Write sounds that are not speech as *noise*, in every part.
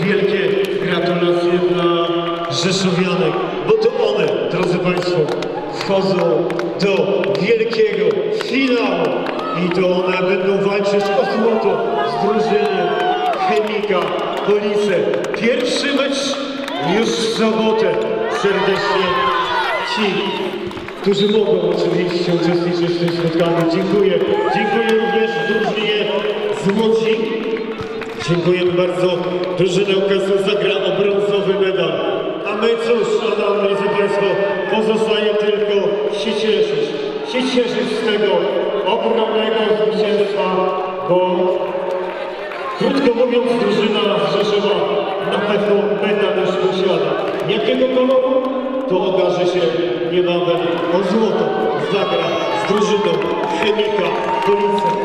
Wielkie gratulacje dla Rzeszowianek, bo to one, drodzy Państwo, wchodzą do wielkiego finału i to one będą walczyć o złoto z drużyny Chemika Police. Pierwszy mecz już w sobotę. Serdecznie Ci, którzy mogą oczywiście uczestniczyć w tym spotkaniu. Dziękuję. Dziękuję również drużynie z Łodzi. Dziękujemy bardzo. Drużyna UKS zagra o brązowy medal. A my cóż, Adam, drodzy Państwo, pozostaje tylko się cieszyć. Się cieszyć z tego ogromnego zwycięstwa, bo krótko mówiąc, drużyna z Rzeszowa na pewno medal już posiada. Jakiego koloru? To okaże się niebawem. O złoto zagra z drużyną Chemika Policja.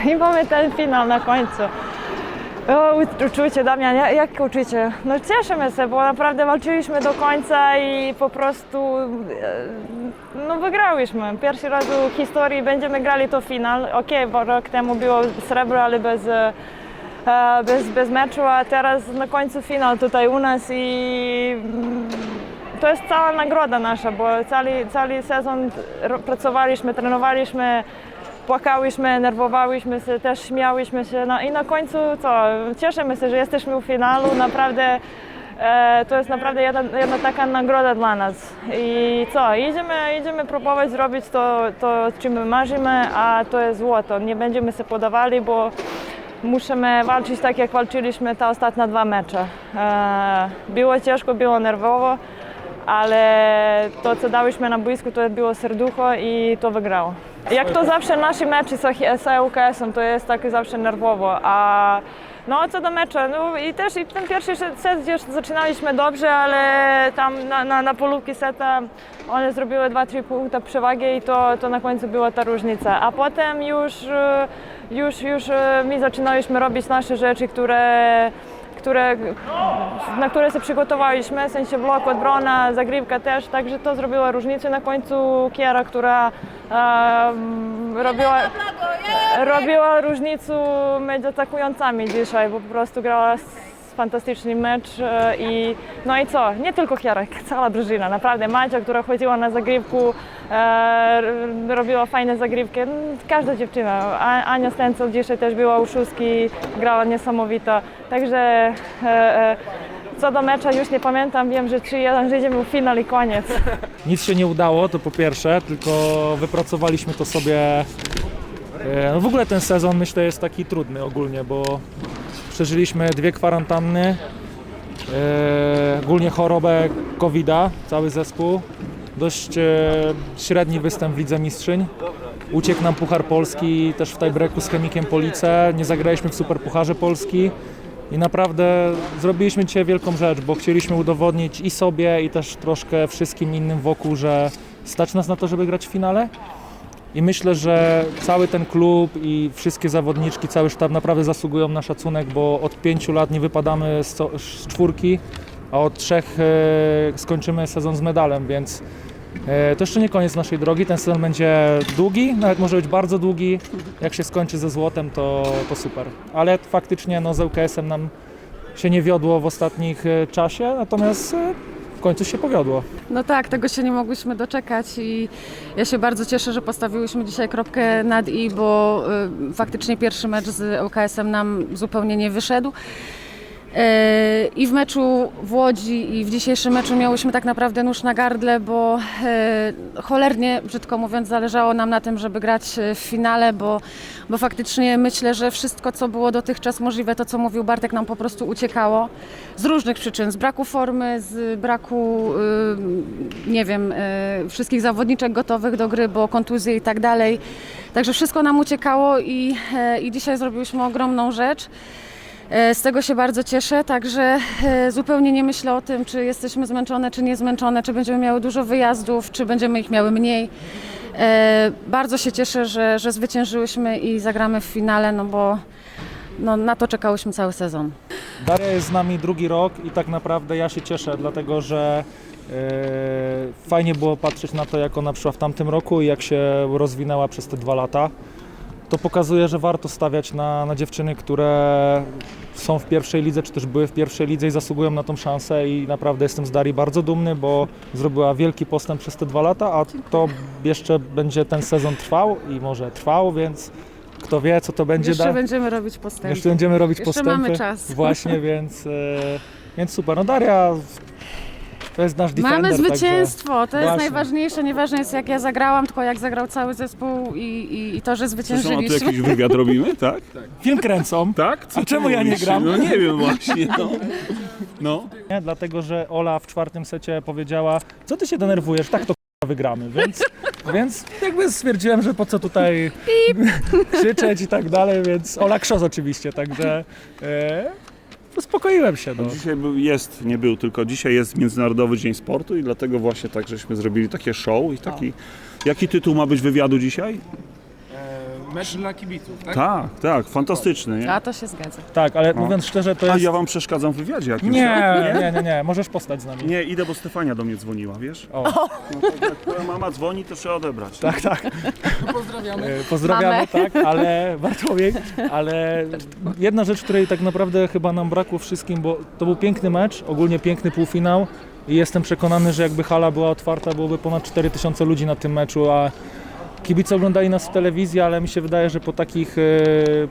*laughs* I mamy ten finał na końcu. O, uczucie, Damian, ja- jakie uczucie? No cieszymy się, bo naprawdę walczyliśmy do końca i po prostu e, no wygrałyśmy. Pierwszy raz w historii będziemy grali to finał. Okej, bo rok temu było srebro, ale bez, e, bez, bez meczu, a teraz na końcu finał tutaj u nas i mm, to jest cała nagroda nasza, bo cały, cały sezon pracowaliśmy, trenowaliśmy, płakałyśmy, nerwowałyśmy się, też śmiałyśmy się. No i na końcu co? Cieszymy się, że jesteśmy w finalu. Naprawdę e, to jest naprawdę jedna, jedna taka nagroda dla nas. I co? Idziemy, idziemy próbować zrobić to, to, czym my marzymy, a to jest złoto. Nie będziemy się podawali, bo musimy walczyć tak, jak walczyliśmy te ostatnie dwa mecze. E, było ciężko, było nerwowo ale to, co dałyśmy na boisku, to było serducho i to wygrało. Jak to zawsze nasze mecze z, z UKS-em, to jest tak zawsze nerwowo, a no co do meczu, no i też i ten pierwszy set gdzieś zaczynaliśmy dobrze, ale tam na, na, na seta one zrobiły 2-3 punkty przewagi i to, to na końcu była ta różnica. A potem już, e, już, już e, my zaczynaliśmy robić nasze rzeczy, które które, na które się przygotowaliśmy, w sensie blok, odbrona, zagrywka też, także to zrobiło różnicę. Na końcu Kiera, która e, robiła, robiła różnicę między atakującami dzisiaj, bo po prostu grała fantastyczny mecz e, i no i co, nie tylko Kiera, *laughs* cała drużyna, naprawdę Macia, która chodziła na zagrywku, e, robiła fajne zagrywki, Mm, każda dziewczyna, A, Ania Stencel dzisiaj też była u szóstki, grała niesamowita, także e, e, co do mecza już nie pamiętam, wiem, że 3-1, że idziemy w finał i koniec. *laughs* Nic się nie udało, to po pierwsze, tylko wypracowaliśmy to sobie. e, No w ogóle ten sezon myślę jest taki trudny ogólnie, bo przeżyliśmy dwie kwarantanny, e, ogólnie chorobę COVID-a, cały zespół, dość e, średni występ w Lidze Mistrzyń. Uciekł nam Puchar Polski też w tiebreaku z Chemikiem Police, nie zagraliśmy w Superpucharze Polski. I naprawdę zrobiliśmy dzisiaj wielką rzecz, bo chcieliśmy udowodnić i sobie, i też troszkę wszystkim innym wokół, że stać nas na to, żeby grać w finale. I myślę, że cały ten klub i wszystkie zawodniczki, cały sztab naprawdę zasługują na szacunek, bo od pięciu lat nie wypadamy z, co- z czwórki, a od trzech e, skończymy sezon z medalem, więc to jeszcze nie koniec naszej drogi. Ten sezon będzie długi, nawet może być bardzo długi. Jak się skończy ze złotem, to, to super. Ale faktycznie no, z ŁKS-em nam się nie wiodło w ostatnich e, czasie, natomiast e, w końcu się powiodło. No tak, tego się nie mogłyśmy doczekać i ja się bardzo cieszę, że postawiłyśmy dzisiaj kropkę nad i, bo faktycznie pierwszy mecz z ŁKS-em nam zupełnie nie wyszedł. E, I w meczu w Łodzi i w dzisiejszym meczu miałyśmy tak naprawdę nóż na gardle, bo e, cholernie, brzydko mówiąc, zależało nam na tym, żeby grać e, w finale, bo, bo faktycznie myślę, że wszystko, co było dotychczas możliwe, to co mówił Bartek, nam po prostu uciekało z różnych przyczyn, z braku formy, z braku, y, nie wiem, wszystkich zawodniczek gotowych do gry, bo kontuzje i tak dalej. Także wszystko nam uciekało i, e, i dzisiaj zrobiłyśmy ogromną rzecz. E, Z tego się bardzo cieszę, także e, zupełnie nie myślę o tym, czy jesteśmy zmęczone, czy nie zmęczone, czy będziemy miały dużo wyjazdów, czy będziemy ich miały mniej. E, Bardzo się cieszę, że, że zwyciężyłyśmy i zagramy w finale, no bo no, na to czekałyśmy cały sezon. Daria jest z nami drugi rok i tak naprawdę ja się cieszę, dlatego że fajnie było patrzeć na to, jak ona przyszła w tamtym roku i jak się rozwinęła przez te dwa lata. To pokazuje, że warto stawiać na, na dziewczyny, które są w pierwszej lidze, czy też były w pierwszej lidze i zasługują na tą szansę i naprawdę jestem z Darii bardzo dumny, bo zrobiła wielki postęp przez te dwa lata, a to jeszcze będzie ten sezon trwał i może trwał, więc kto wie, co to będzie Jeszcze da- będziemy robić postępy. jeszcze będziemy robić Jeszcze postępy. mamy czas. Właśnie, *laughs* więc, e, więc super. No Daria to jest nasz defender. Mamy także- zwycięstwo, to jest Właśnie. najważniejsze. Nieważne jest jak ja zagrałam, tylko jak zagrał cały zespół i, i, i to, że Zresztą, a tu zwyciężyliśmy. jakiś wywiad robimy, *laughs* tak? Film kręcą. *laughs* Tak? A czemu ja nie mówisz? gram? No nie wiem właśnie, no. no. Nie, dlatego, że Ola w czwartym secie powiedziała, co ty się denerwujesz, tak to k***a wygramy, więc, *laughs* więc jakby stwierdziłem, że po co tutaj krzyczeć i tak dalej, więc Ola Krzos oczywiście, także e, uspokoiłem się. No. Dzisiaj był, jest, nie był, tylko dzisiaj jest Międzynarodowy Dzień Sportu i dlatego właśnie tak, żeśmy zrobili takie show i taki... Jaki tytuł ma być wywiadu dzisiaj? Mecz dla kibiców, tak? Tak, tak, fantastyczny, nie? A to się zgadza. Tak, ale mówiąc szczerze, to A jest... ja wam przeszkadzam w wywiadzie jakimś? Nie, tak? nie, nie, nie, możesz postać z nami. Nie, idę, bo Stefania do mnie dzwoniła, wiesz? O. No, jak twoja mama dzwoni, to trzeba odebrać. Tak, tak. Pozdrawiamy. E, Pozdrawiamy, tak, ale *laughs* Bartłomiej, ale jedna rzecz, której tak naprawdę chyba nam brakło wszystkim, bo to był piękny mecz, ogólnie piękny półfinał i jestem przekonany, że jakby hala była otwarta, byłoby ponad 4000 ludzi na tym meczu, a kibice oglądali nas w telewizji, ale mi się wydaje, że po takich e,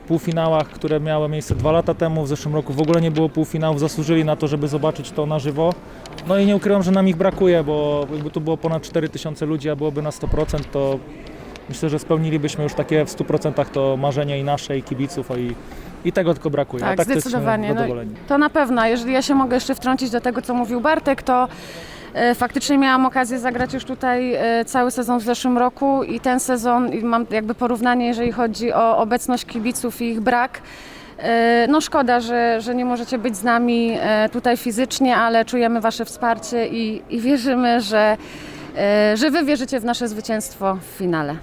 półfinałach, które miały miejsce dwa lata temu, w zeszłym roku w ogóle nie było półfinałów, zasłużyli na to, żeby zobaczyć to na żywo. No i nie ukrywam, że nam ich brakuje, bo jakby tu było ponad 4000 ludzi, a byłoby na 100%, to Myślę, że spełnilibyśmy już takie w 100% to marzenie i nasze, i kibiców, i, i tego tylko brakuje. Tak, tak to zdecydowanie. jesteśmy No, to na pewno. Jeżeli ja się mogę jeszcze wtrącić do tego, co mówił Bartek, to faktycznie miałam okazję zagrać już tutaj e, cały sezon w zeszłym roku i ten sezon i mam jakby porównanie, jeżeli chodzi o obecność kibiców i ich brak. E, No szkoda, że, że nie możecie być z nami e, tutaj fizycznie, ale czujemy Wasze wsparcie i, i wierzymy, że, e, że Wy wierzycie w nasze zwycięstwo w finale.